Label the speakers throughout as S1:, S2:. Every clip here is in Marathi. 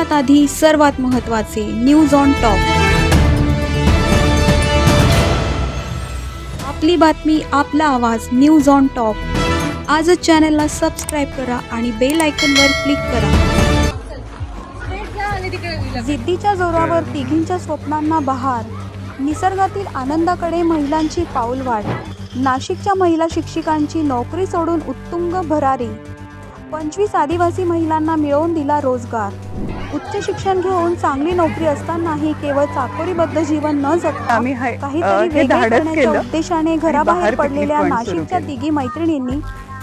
S1: सर्वात आधी सर्वात महत्त्वाचे न्यूज ऑन टॉप आपली बातमी आपला आवाज न्यूज ऑन टॉप आजच चॅनलला सबस्क्राईब करा आणि बेल आयकनवर क्लिक करा. जिद्दीच्या जोरावर तिघींच्या स्वप्नांना बहार. निसर्गातील आनंदाकडे महिलांची पाऊलवाढ नाशिकच्या महिला शिक्षिकांची नोकरी सोडून उत्तुंग भरारी. पंचवीस आदिवासी महिलांना मिळवून दिला रोजगार. उच्च शिक्षण घेऊन चांगली नोकरी असतानाही केवळ चाकोरीबद्ध जीवन न जगता
S2: आम्ही हाय- अ,
S1: काहीतरी
S2: हे
S1: वेगळे
S2: धाडस
S1: करण्याच्या
S2: केलं
S1: उद्देशाने घराबाहेर
S2: बाहेर
S1: पडलेल्या
S2: picnic point सुरू
S1: नाशिकच्या
S2: केलं.
S1: तिघी मैत्रिणींनी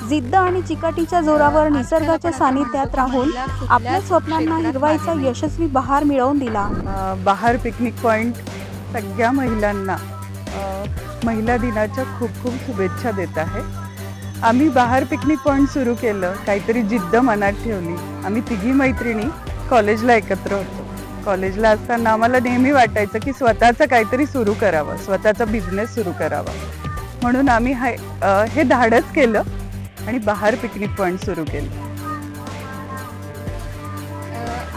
S1: जिद्द आणि चिकाटीच्या जोरावर निसर्गाच्या सानिध्यात राहून आपल्या स्वप्नांना हिरवाईचा यशस्वी बहार मिळवून दिला.
S2: अ, बहार पिकनिक पॉईंट सगळ्या महिलांना अ, महिला दिनाच्या खूप खूप शुभेच्छा देत आहे. आम्ही बाहेर पिकनिक पॉईंट सुरू केलं काहीतरी जिद्द मनात ठेवली. आम्ही तिघी मैत्रिणी कॉलेजला एकत्र होतो. कॉलेजला असताना आम्हाला नेहमी वाटायचं की स्वतःचं काहीतरी सुरू करावं स्वतःचा बिझनेस सुरू करावा. म्हणून आम्ही हाय हे धाडच केलं आणि बाहेर पिकनिक पॉईंट सुरू केलं.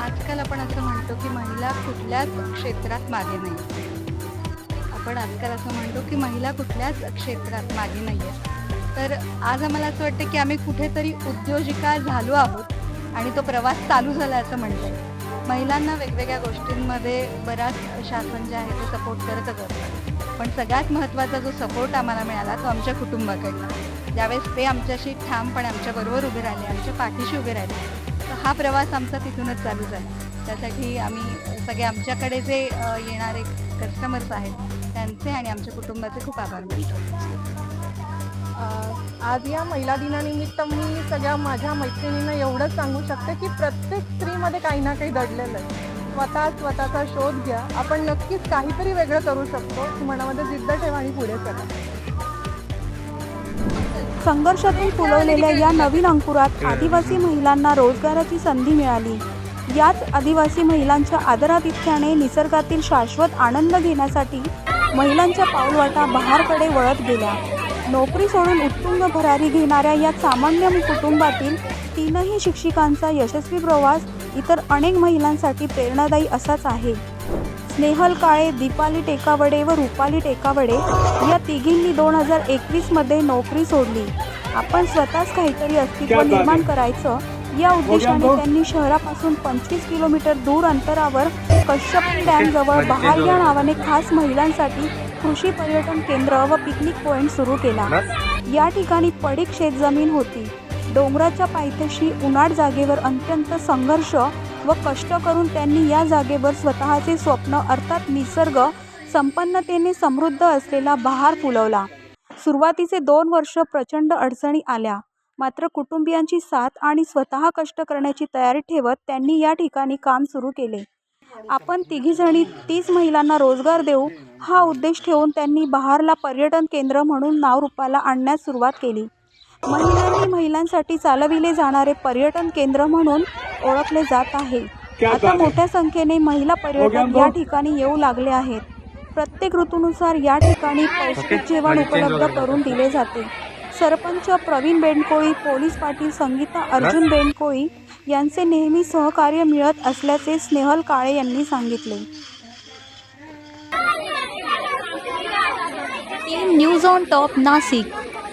S3: आजकाल आपण असं म्हणतो की महिला कुठल्याच क्षेत्रात मागे नाही. आपण आजकाल असं म्हणतो की महिला कुठल्याच क्षेत्रात मागे नाही आहे तर आज आम्हाला असं वाटतं की आम्ही कुठेतरी उद्योजिका झालो आहोत आणि तो प्रवास चालू झाला असं म्हणता येईल महिलांना वेगवेगळ्या गोष्टींमध्ये बराच शासन जे आहे ते सपोर्ट करतच असतं. पण सगळ्यात महत्त्वाचा जो सपोर्ट आम्हाला मिळाला तो आमच्या कुटुंबाकडनं. ज्यावेळेस ते आमच्याशी ठामपणे आमच्याबरोबर उभे राहिले आमच्या पाठीशी उभे राहिले तर हा प्रवास आमचा तिथूनच चालू झाला. त्यासाठी आम्ही सगळे आमच्याकडे जे येणारे कस्टमर्स आहेत त्यांचे आणि आमच्या कुटुंबाचे खूप आभार मानतो.
S4: आज या महिला दिनानिमित्त मी सगळ्या माझ्या मैत्रिणींना एवढंच सांगू शकते की प्रत्येक स्त्रीमध्ये काही ना काही दडलेलं आहे. स्वतः स्वतःचा शोध घ्या. आपण नक्कीच काहीतरी वेगळं करू शकतो. मनामध्ये जिद्द ठेवा आणि पुढे चला.
S1: संघर्षातून फुलवलेल्या या नवीन अंकुरात आदिवासी महिलांना रोजगाराची संधी मिळाली. याच आदिवासी महिलांच्या आदरातिथ्याने निसर्गातील शाश्वत आनंद घेण्यासाठी महिलांच्या पाऊलवाटा बहारकडे वळत गेल्या. नोकरी सोडून उत्तुंग भरारी घेणाऱ्या या सामान्य कुटुंबातील तीनही शिक्षिकांचा यशस्वी प्रवास इतर अनेक महिलांसाठी प्रेरणादायी असाच आहे. स्नेहल काळे दीपाली टेकावडे व रुपाली टेकावडे या तिघींनी दोन हजार एकवीसमध्ये नोकरी सोडली. आपण स्वतःच काहीतरी अस्तित्व निर्माण करायचं या उद्देशाने त्यांनी शहरापासून पंचवीस किलोमीटर दूर अंतरावर कश्यप डॅमजवळ बहार या नावाने खास महिलांसाठी कृषी पर्यटन केंद्र व पिकनिक पॉईंट सुरू केला. या ठिकाणी पडीक शेतजमीन होती. डोंगराच्या पायथ्याशी उन्हाळ जागेवर अत्यंत संघर्ष व कष्ट करून त्यांनी या जागेवर स्वतःचे स्वप्न अर्थात निसर्ग संपन्नतेने समृद्ध असलेला बहार फुलवला. सुरुवातीचे दोन वर्ष प्रचंड अडचणी आल्या. मात्र कुटुंबियांची साथ आणि स्वतः कष्ट करण्याची तयारी ठेवत त्यांनी या ठिकाणी काम सुरू केले. आपण तिघीजणी तीस महिलांना रोजगार देऊ हा उद्देश ठेवून त्यांनी बहारला पर्यटन केंद्र म्हणून नाव रूपाला आणण्यास सुरुवात केली. महिलांनी महिलांसाठी चालविले जाणारे पर्यटन केंद्र म्हणून ओळखले जात आहे. आता मोठ्या संख्येने महिला पर्यटक या ठिकाणी येऊ लागले आहेत. प्रत्येक ऋतूनुसार या ठिकाणी पौष्टिक जेवण उपलब्ध करून दिले जाते. सरपंच प्रवीण बेंडकोळी पोलीस पाटील संगीता अर्जुन बेंडकोळी यांचे नेहमी सहकार्य मिळत असल्याचे स्नेहल काळे यांनी सांगितले. News on top Nashik.